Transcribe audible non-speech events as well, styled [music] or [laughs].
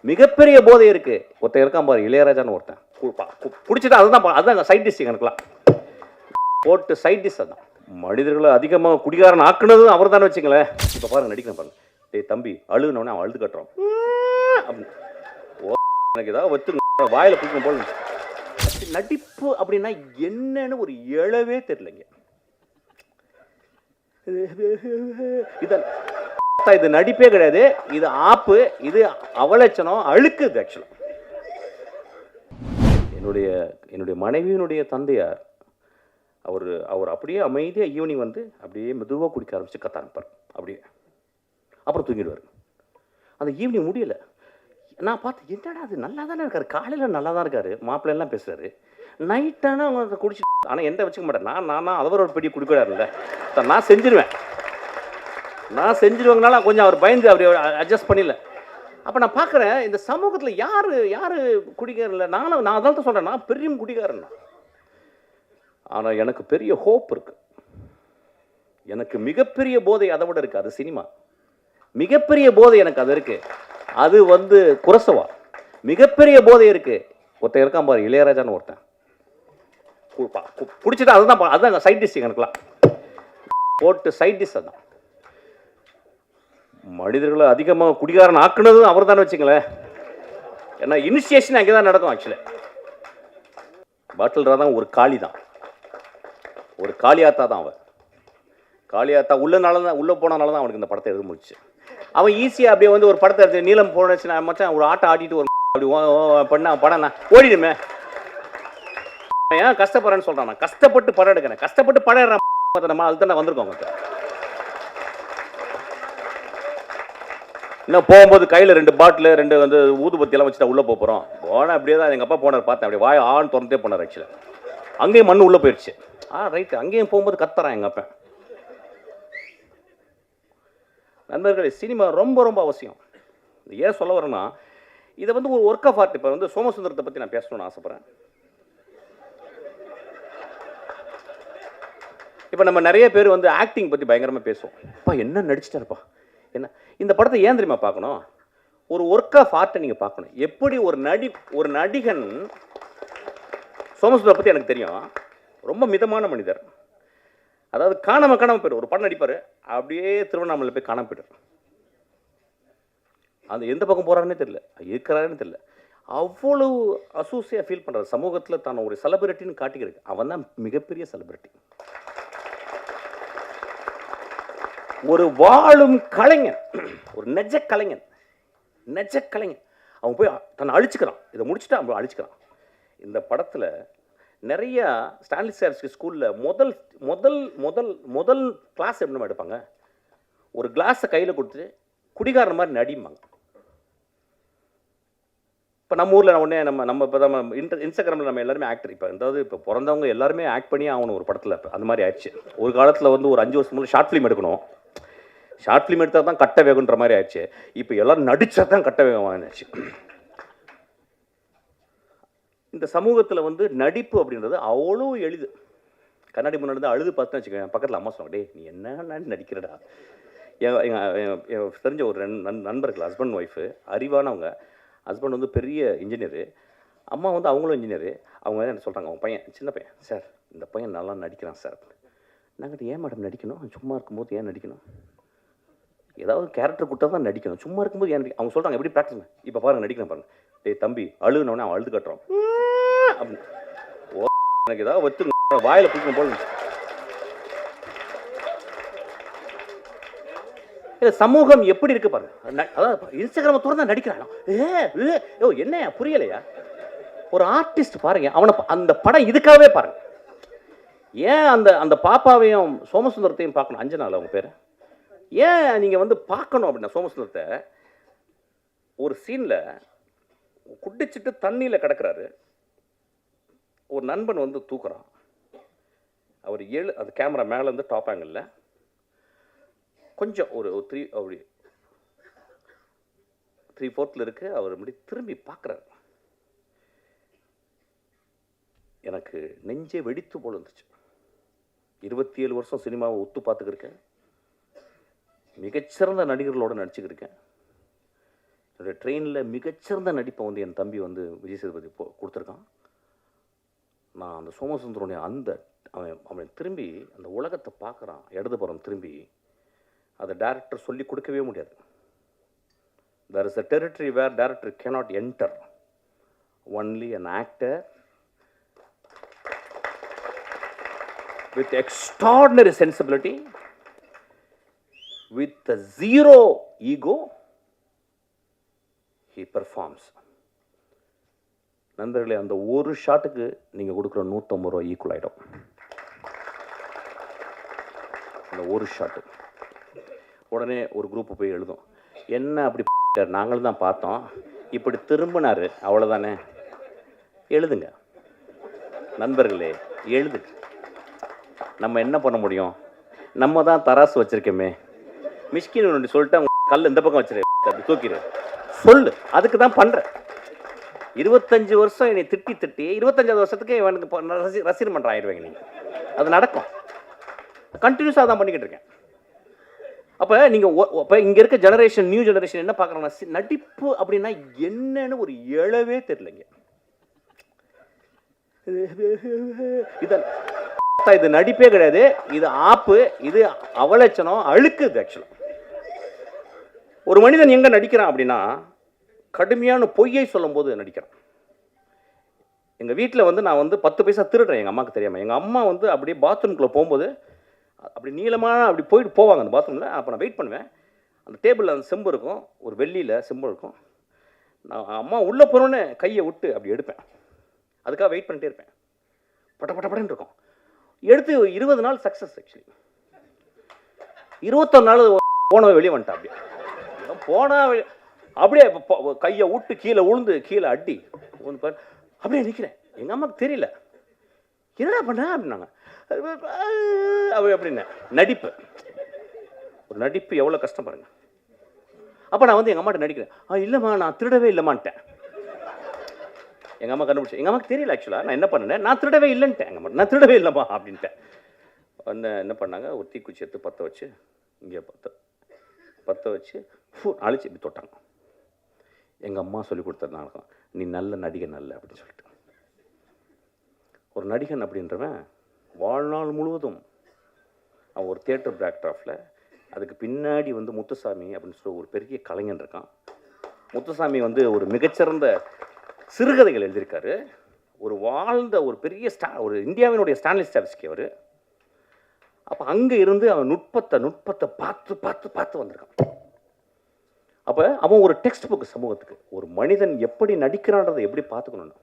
மிகப்பெரிய போதை இருக்கு. ஒருத்தன் இருக்கான் பாரு இளையராஜான்னு ஒருத்தன். கு- அதுதான் பா- அதுதான் சைட் டிஷ் எனக்குலாம். போட்டு சைட் டிஷ் அதான். மனிதர்களை அதிகமாக குடிகாரன் ஆக்குனதும் அவர் தானே வச்சுங்களேன் இப்போ பாருங்க நடிக்கணும் பாருங்க. டேய் தம்பி அழுகுனவனே அவன் அழுது கட்டுறான். அப்படின்னு. ஓ, எனக்கு ஏதாவது வச்சு வாயில பிடிக்கும் போல நடிப்பு அப்படின்னா என்னன்னு ஒரு எழவே தெரியலங்க. இதான். இது நடிப்பே கிடையாது. இது ஆப்பு இது அவலட்சணம் அழுக்கு ஆக்சுவலாக என்னுடைய என்னுடைய மனைவியினுடைய தந்தையார் அவர் அவர் அப்படியே அமைதியாக ஈவினிங் வந்து அப்படியே மெதுவாக குடிக்க ஆரம்பிச்சு கத்த ஆரம்பிப்பார். அப்படியே. அப்புறம் தூங்கிடுவார். அந்த ஈவினிங் முடியல. நான் பார்த்து என்னடா அது நல்லா தானே இருக்காரு. காலையில் நல்லா தான் இருக்காரு. மாப்பிள்ளைலாம் பேசுகிறாரு பேசுறாரு. நைட்டான அவங்க குடிச்சு ஆனால் எந்த வச்சுக்க மாட்டேன் நான் நான் அவர் ஒரு பெரிய குடிக்கிறாருல்ல. நான் செஞ்சிருவேன். நான் செஞ்சிருவங்கனால கொஞ்சம் அவர் பயந்து அவர் அட்ஜஸ்ட் பண்ணல. அப்போ நான் பார்க்குறேன் இந்த சமூகத்தில் யார் யார் குடிகாரன் இல்லை? நானும் நான் அதான் சொல்கிறேன் நான் பெரிய குடிகாரன் ஆனால் எனக்கு பெரிய ஹோப் இருக்கு. எனக்கு மிகப்பெரிய போதை அதை விட இருக்குது அது சினிமா. மிகப்பெரிய போதை எனக்கு அது இருக்குது அது வந்து குரசவா. மிகப்பெரிய போதை இருக்குது ஒருத்தன் இருக்கான் பாரு இளையராஜான்னு ஒருத்தன். பிடிச்சிட்டு அதுதான் பா- அதுதான் சைட் டிஷ் எனக்குலாம் போட்டு சைட் டிஷ் அதான். மனிதர்களை அதிகமாக குடிகாரன் ஆக்குனதும் அவர் தானே வச்சுங்களேன். ஏன்னா இனிஷியேஷன் அங்கே தான் நடக்கும் ஆக்சுவலி பாட்டில் தான் ஒரு காளி தான் ஒரு காளியாத்தா தான் அவன். காளியாத்தா உள்ளனால தான் உள்ளே போனனால தான் அவனுக்கு இந்த படத்தை எழுத முடிச்சு. அவன் ஈஸியாக அப்படியே வந்து ஒரு படத்தை எடுத்து நீளம் போனச்சு நான் மச்சான் ஒரு ஆட்டம் ஆடிட்டு ஒரு [laughs] அப்படி பண்ண படம் நான் ஓடிடுமே ஏன் கஷ்டப்படுறேன்னு சொல்கிறான் நான் கஷ்டப்பட்டு படம் எடுக்கிறேன். கஷ்டப்பட்டு படம் எடுறேன் நம்ம அதுதான் நான் வந்திருக்கோம் அவங்ககிட்ட இன்னும் போகும்போது கையில் ரெண்டு பாட்டில் ரெண்டு வந்து ஊதுபத்தியெல்லாம் வச்சு வச்சுட்டா உள்ளே போகிறோம் போனால் அப்படியே தான் எங்கள் அப்பா போனார் பார்த்தேன். அப்படியே வாய் ஆண் திறந்தே போனார் ஆக்சுவலாக அங்கேயும் மண்ணு உள்ளே போயிடுச்சு ஆ ரைட்டு அங்கேயும் போகும்போது கத்துறான் எங்கள் அப்பா. நண்பர்களே சினிமா ரொம்ப ரொம்ப அவசியம். இது ஏன் சொல்ல வரேன்னா இதை வந்து ஒரு ஒர்க் ஆஃப் ஆர்ட் இப்போ வந்து சோமசுந்தரத்தை பற்றி நான் பேசணும்னு ஆசைப்பட்றேன். இப்போ நம்ம நிறைய பேர் வந்து ஆக்டிங் பற்றி பயங்கரமாக பேசுவோம். அப்பா என்ன நடிச்சிட்டாருப்பா? என்ன? இந்த படத்தை ஏன் தெரியுமா பார்க்கணும்? ஒரு ஒர்க் ஆஃப் ஆர்ட்டை நீங்கள் பார்க்கணும். எப்படி ஒரு நடி ஒரு நடிகன் சோமசுந்தரை பற்றி எனக்கு தெரியும். ரொம்ப மிதமான மனிதர். அதாவது காணாம காணாமல் போயிடும் ஒரு படம் நடிப்பார். அப்படியே திருவண்ணாமலை போய் காணாமல் போயிடும் அந்த எந்த பக்கம் போகிறாருன்னே தெரியல. இருக்கிறாருன்னு தெரியல. அவ்வளவு அசூசியாக ஃபீல் பண்ணுறாரு சமூகத்தில் தான் ஒரு செலிபிரிட்டின்னு காட்டிக்கிறது அவன் தான் மிகப்பெரிய செலிபிரிட்டி ஒரு வாழும் கலைஞன் ஒரு நெஜ கலைஞன் நெஜ கலைஞன். அவன் போய் தன்னை அழிச்சுக்கிறான். இதை முடிச்சுட்டு அவன் அழிச்சுக்கிறான். இந்த படத்தில் நிறையா ஸ்டான்லி சார்ஸ்க்கு ஸ்கூலில் முதல் முதல் முதல் முதல் கிளாஸ் எப்படி எடுப்பாங்க? ஒரு கிளாஸை கையில் கொடுத்து குடிகாரன் மாதிரி நடிம்பாங்க. இப்போ நம்ம ஊரில் உடனே நம்ம நம்ம இப்போ நம்ம இன்டர் இன்ஸ்டாகிராமில் நம்ம எல்லாருமே ஆக்டர் இப்போ அதாவது இப்போ பிறந்தவங்க எல்லாருமே ஆக்ட் பண்ணி ஆகணும் ஒரு படத்தில். இப்போ அந்த மாதிரி ஆயிடுச்சு. ஒரு காலத்தில் வந்து ஒரு அஞ்சு வருஷம் முன்னாடி ஷார்ட் ஃபிலிம் எடுக்கணும். ஷார்ட் ஃபிலிம் எடுத்தால் தான் கட்ட வேகன்ற மாதிரி ஆயிடுச்சு. இப்போ எல்லாரும் நடித்தா தான் கட்ட வேகம் ஆயிடுச்சு இந்த சமூகத்தில் வந்து நடிப்பு அப்படின்றது அவ்வளோ எளிது. கண்ணாடி முன்னாடி தான் அழுது பார்த்துன்னு வச்சுக்கோங்க பக்கத்தில் அம்மா சொன்னாங்க டே நீ என்ன நடிக்கிறடா? என் எங்கள் தெரிஞ்ச ஒரு ரெண்டு நண் நண்பர்கள் ஹஸ்பண்ட் ஒய்ஃபு அறிவானவங்க. ஹஸ்பண்ட் வந்து பெரிய இன்ஜினியரு அம்மா வந்து அவங்களும் இன்ஜினியரு அவங்க என்ன சொல்கிறாங்க அவங்க பையன் சின்ன பையன் சார் இந்த பையன் நல்லா நடிக்கிறான் சார் நாங்கள் ஏன் மேடம் நடிக்கணும்? சும்மா இருக்கும்போது ஏன் நடிக்கணும்? ஏதாவது கேரக்டர் கொடுத்தா தான் நடிக்கணும். சும்மா இருக்கும்போது எனக்கு அவங்க சொல்கிறாங்க எப்படி ப்ராக்டிஸ் இப்போ பாருங்க நடிக்கிறேன் பாருங்க. டேய் தம்பி அழுகுனவனே அவன் அழுது கட்டுறான். அப்படின்னு ஓ எனக்கு ஏதாவது வச்சு வாயில பிடிக்கணும் போல இல்லை சமூகம் எப்படி இருக்கு பாருங்க. அதாவது இன்ஸ்டாகிராம திறந்தா நடிக்கிறான்? ஏ ஏ, என்ன புரியலையா? ஒரு ஆர்டிஸ்ட் பாருங்க அவனை அந்த படம் இதுக்காகவே பாருங்க. ஏன் அந்த அந்த பாப்பாவையும் சோமசுந்தரத்தையும் பார்க்கணும்? அஞ்சனால அவங்க பேர்? ஏன் நீங்கள் வந்து பார்க்கணும் அப்படின்னா சோமசுந்தரத்தை? ஒரு சீனில் குடிச்சிட்டு தண்ணியில் கிடக்குறாரு. ஒரு நண்பன் வந்து தூக்குறான். அவர் ஏழு அது கேமரா மேலேருந்து டாப் ஆங்கிளில் கொஞ்சம் ஒரு த்ரீ அப்படி த்ரீ ஃபோர்த்தில் இருக்கு. அவர் முடி திரும்பி பார்க்குறாரு. எனக்கு நெஞ்சே வெடித்து போல இருந்துச்சு இருபத்தி ஏழு வருஷம் சினிமாவை ஒத்து பார்த்துக்கிருக்கேன். மிகச்சிறந்த நடிகர்களோடு நடிச்சுக்கிருக்கேன் என்னுடைய ட்ரெயினில் மிகச்சிறந்த நடிப்பை வந்து என் தம்பி வந்து விஜய் சேதுபதி போ கொடுத்துருக்கான். நான் அந்த சோமசுந்தரனுடைய அந்த அவன் அவன் திரும்பி அந்த உலகத்தை பார்க்குறான் இடதுபுறம் திரும்பி அதை டேரக்டர் சொல்லி கொடுக்கவே முடியாது. There is a territory where director cannot enter only an actor with extraordinary sensibility with a zero ego he performs. நண்பர்களே அந்த ஒரு ஷாட்டுக்கு நீங்கள் கொடுக்குற நூற்றம்பது ரூபா ஈக்குவல் ஆகிடும் அந்த ஒரு ஷாட்டு. உடனே ஒரு குரூப்பு போய் எழுதும். என்ன அப்படி [laughs] நாங்களும் தான் பார்த்தோம். இப்படி திரும்பினார் அவ்வளோதானே எழுதுங்க. நண்பர்களே எழுதுங்க நம்ம என்ன பண்ண முடியும்? நம்ம தான் தராசு வச்சுருக்கோமே. மிஷ்கின் ஒன்று சொல்லிட்டு அவங்க கல் இந்த பக்கம் வச்சிரு அப்படி தூக்கிடு சொல்லு அதுக்கு தான் பண்ணுறேன் இருபத்தஞ்சு வருஷம் என்னை திட்டி திட்டி இருபத்தஞ்சாவது வருஷத்துக்கு இவனுக்கு ரசி ரசிகர் மன்றம் ஆயிடுவாங்க நீங்கள் அது நடக்கும். கண்டினியூஸாக தான் பண்ணிக்கிட்டு இருக்கேன். அப்போ நீங்கள் அப்போ இங்கே இருக்க ஜெனரேஷன் நியூ ஜெனரேஷன் என்ன பார்க்குறாங்கன்னா நடிப்பு அப்படின்னா என்னன்னு ஒரு எழவே தெரிலங்க இதான் இது நடிப்பே கிடையாது. இது ஆப்பு இது அவலட்சணம் அழுக்கு இது ஆக்சுவலாக ஒரு மனிதன் எங்கே நடிக்கிறான் அப்படின்னா கடுமையான பொய்யை சொல்லும்போது நடிக்கிறான். எங்கள் வீட்டில் வந்து நான் வந்து பத்து பைசா திருடுறேன் எங்கள் அம்மாவுக்கு தெரியாமல் எங்கள் அம்மா வந்து அப்படியே பாத்ரூம்குள்ளே போகும்போது அப்படி நீளமாக அப்படி போயிட்டு போவாங்க அந்த பாத்ரூமில். அப்போ நான் வெயிட் பண்ணுவேன். அந்த டேபிளில் அந்த செம்பு இருக்கும். ஒரு வெள்ளியில் செம்பு இருக்கும். நான் அம்மா உள்ளே போனோன்னே கையை விட்டு அப்படி எடுப்பேன். அதுக்காக வெயிட் பண்ணிட்டே இருப்பேன். பட்ட பட்ட படன்னு இருக்கும். எடுத்து இருபது நாள் சக்ஸஸ் ஆக்சுவலி இருபத்தொரு நாள் போனவன் வெளியே வந்துட்டான் அப்படியே. போனால் அப்படியே கையை விட்டு கீழே உளுந்து கீழே அடி. உழுந்து பாரு. அப்படியே நிற்கிறேன் எங்கள் அம்மாவுக்கு தெரியல. என்னடா பண்ண அப்படின்னாங்க. அப்படி அப்படின்னு நடிப்பு. ஒரு நடிப்பு எவ்வளோ கஷ்டம் பாருங்க. அப்போ நான் வந்து எங்கள் அம்மாட்ட நடிக்கிறேன். ஆ இல்லைம்மா நான் திருடவே இல்லைம்மான்ட்டேன். எங்கள் அம்மா கண்டுபிடிச்சு. எங்கள் அம்மாக்கு தெரியல ஆக்சுவலாக நான் என்ன பண்ணேன்? நான் திருடவே இல்லைன்ட்டேன். எங்கள் அம்மா நான் திருடவே இல்லைம்மா அப்படின்ட்டேன். என்ன என்ன பண்ணாங்க? ஒரு தீக்குச்சி எடுத்து பற்ற வச்சு இங்கே பற்ற பற்ற வச்சு ஃபூ அழிச்சு இப்படி தொட்டாங்க. எங்கள் அம்மா சொல்லி கொடுத்ததுனால நீ நல்ல நடிகன் நல்ல அப்படின்னு சொல்லிட்டு. ஒரு நடிகன் அப்படின்றவன் வாழ்நாள் முழுவதும் அவன் ஒரு தேட்டர் பேக்ட்ராஃபில் அதுக்கு பின்னாடி வந்து முத்துசாமி அப்படின்னு சொல்லி ஒரு பெரிய கலைஞன் இருக்கான். முத்துசாமி வந்து ஒரு மிகச்சிறந்த சிறுகதைகள் எழுதியிருக்காரு. ஒரு வாழ்ந்த ஒரு பெரிய ஸ்டா ஒரு இந்தியாவினுடைய ஸ்டான்லி ஸ்டாப்ஸ்கி அவர். அப்போ அங்கே இருந்து அவன் நுட்பத்தை நுட்பத்தை பார்த்து பார்த்து பார்த்து வந்திருக்கான். அப்போ அவன் ஒரு டெக்ஸ்ட் புக் சமூகத்துக்கு ஒரு மனிதன் எப்படி நடிக்கிறான்றதை எப்படி பார்த்துக்கணும்னா